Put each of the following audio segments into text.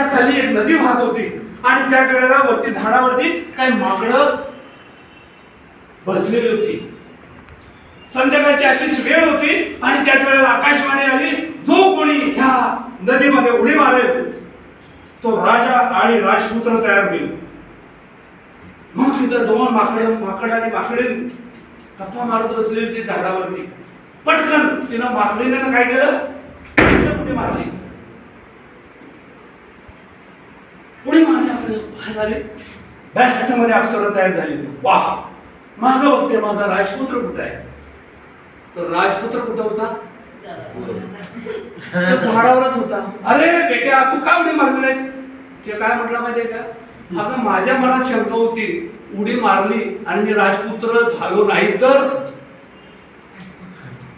त्या खाली एक नदी वाहत होती. आणि त्याच वेळेला वरती झाडावरती काही माकडं बसलेली होती. संध्याकाळची अशीच वेळ होती आणि त्याच वेळेला आकाशवाणी आली जो कोणी ह्या नदीमध्ये उडी मारेल तो राजा आणि राजपुत्र तयार होईल. मग तिथं दोन माकड माकड आणि माकडे गप्पा मारत बसलेली होती झाडावरती. पटकन तिनं माकडीनं काय केलं? उडी मारली? उडी मारली आपल्याला बाहेर आले. बॅस्टमध्ये अप्सरा तयार झाली होती. वाह मार्ग बघते माझा राजपुत्र कुठं आहे? तर राजपुत्र कुठं होता? झाडावरच होता. अरे बेट्या तू का उडी मारली ते काय म्हटलं माहितीये का? अगं माझ्या मनात शंका होती. उडी मारली आणि मी राजपुत्र झालो नाही तर?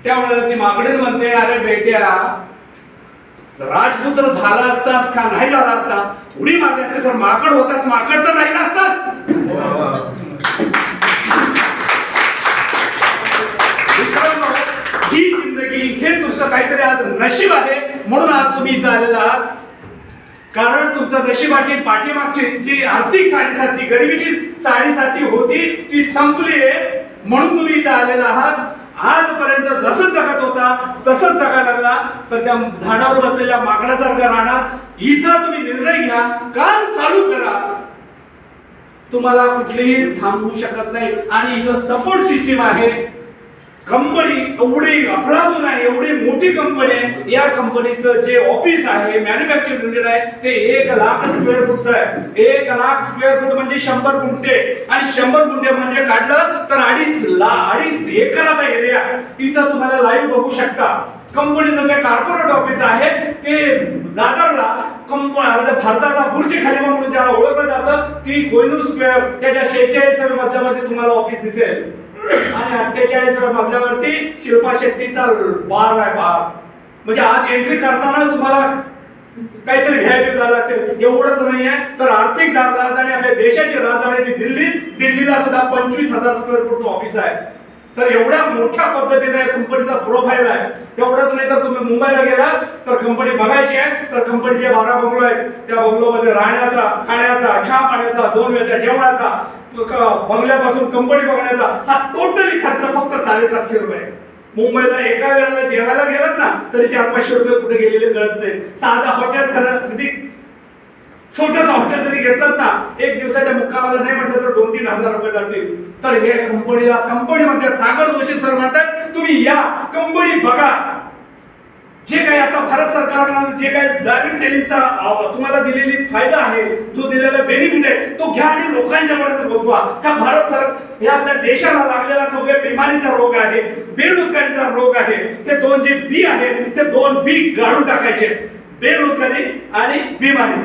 त्यावेळेला ती माकडे म्हणते अरे बेट्या राजपुत्र झाला असतास का नाही झाला असतास? उडी मारली असते तर माकड होतास माकड तर राहिला असतास. ही जिंदगी हे तुमचं काहीतरी आज नशीब आहे म्हणून आज तुम्ही इथं आलेला आहात. कारण तुमचं नशिबाची पाठीमागची जी आर्थिक साडेसाती गरिबीची साडेसाती होती ती संपली आहे. म्हणून तुम्ही इथं आलेला आहात. आजपर्यंत जसं जगत होता तसंच जगा लागला तर त्या झाडावर बसलेल्या माकडासारखा राहणार. इथं तुम्ही निर्णय घ्या काम चालू करा. तुम्हाला कुठलीही थांबवू शकत नाही. आणि इथं सपोर्ट सिस्टीम आहे. कंपनी एवढी अपराधून आहे एवढी मोठी कंपनी आहे. या कंपनीचं जे ऑफिस आहे मॅन्युफॅक्चरिंग युनिट आहे ते एक लाख स्क्वेअर फूटचं आहे. एक लाख स्क्वेअर फूट म्हणजे शंभर गुंठे. आणि शंभर गुंठे म्हणजे काढलं तर अडीच ला अडीच एकराचा एरिया इथं तुम्हाला लाईव्ह बघू शकता. कंपनीचं जे कॉर्पोरेट ऑफिस आहे ते दादरला कंपनी भारताचा बुर्जी खालिमा म्हणून ज्याला ओळखलं जातं ती कोयनूर स्क्वेअर त्याच्या शेहेचाळीस मजल्यावरती तुम्हाला ऑफिस दिसेल. आणि अठ्ठेचाळीस मजल्यावरती शिल्पा शेट्टीचा बार आहे बार. म्हणजे आज एंट्री करताना तुम्हाला काहीतरी व्हीआयपी झालं असेल. एवढंच नाही आहे तर आर्थिक राजधानी आपल्या देशाची राजधानी ती दिल्ली. दिल्लीला सुद्धा पंचवीस हजार स्क्वेअर फूटचं ऑफिस आहे. तर एवढ्या मोठ्या पद्धतीने कंपनीचा प्रोफाईल आहे. एवढंच नाही तर तुम्ही मुंबईला गेला तर कंपनी बघायची आहे. तर कंपनीचे बारा बंगलो आहेत त्या बंगलोमध्ये राहण्याचा खाण्याचा चहा पाण्याचा दोन वेळच्या जेवणाचा बंगल्यापासून कंपनी बघण्याचा हा टोटली खर्च फक्त साडेसातशे रुपये मुंबईला एका वेळेला जेवायला गेलात ना तरी चार पाचशे रुपये कुठे गेलेले कळत नाही. साधा हॉटेल खरं अगदी छोटस हॉटेल जरी घेतलं ना एक दिवसाच्या मुक्कामाला नाही म्हटलं तर दोन तीन हजार रुपये जातील. तर हे कंपनीला कंपनी म्हणतात सागर जोशी सर म्हणतात तुम्ही या कंपनी बघा. जे काही आता भारत सरकारनं जे काही डायरेक्ट सेलिंगचा तुम्हाला दिलेली फायदा आहे जो दिलेला बेनिफिट आहे तो घ्या आणि लोकांच्या पर्यंत पोहोचवा ह्या भारत सर हे आपल्या देशाला लागलेला जो काही बिमारीचा रोग आहे बेरोजगारीचा रोग आहे ते दोन जे बी आहेत ते दोन बी गाडून टाकायचे. बेरोजगारी आणि बिमारी.